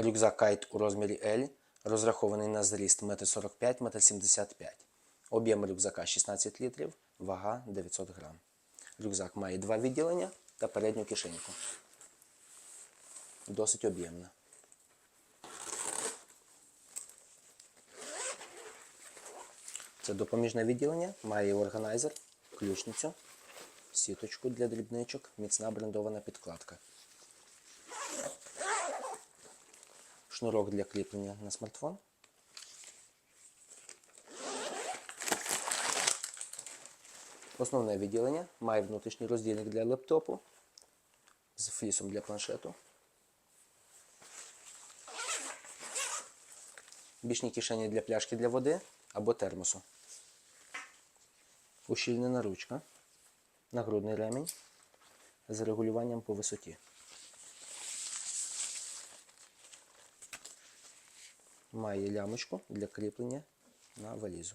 Рюкзак кайт у розмірі L, розрахований на зріст 1,45 1,75 м. Об'єм рюкзака 16 літрів, вага 900 грам. Рюкзак має два відділення та передню кишеньку. Досить об'ємна. Це допоміжне відділення, має органайзер, ключницю, сіточку для дрібничок, міцна брендована підкладка. Шнурок для кріплення на смартфон. Основне відділення має внутрішній роздільник для лептопу з флісом для планшету. Бічні кишені для пляшки для води або термосу. Ущільнена ручка. Нагрудний ремінь з регулюванням по висоті. Має лямочку для кріплення на валізу.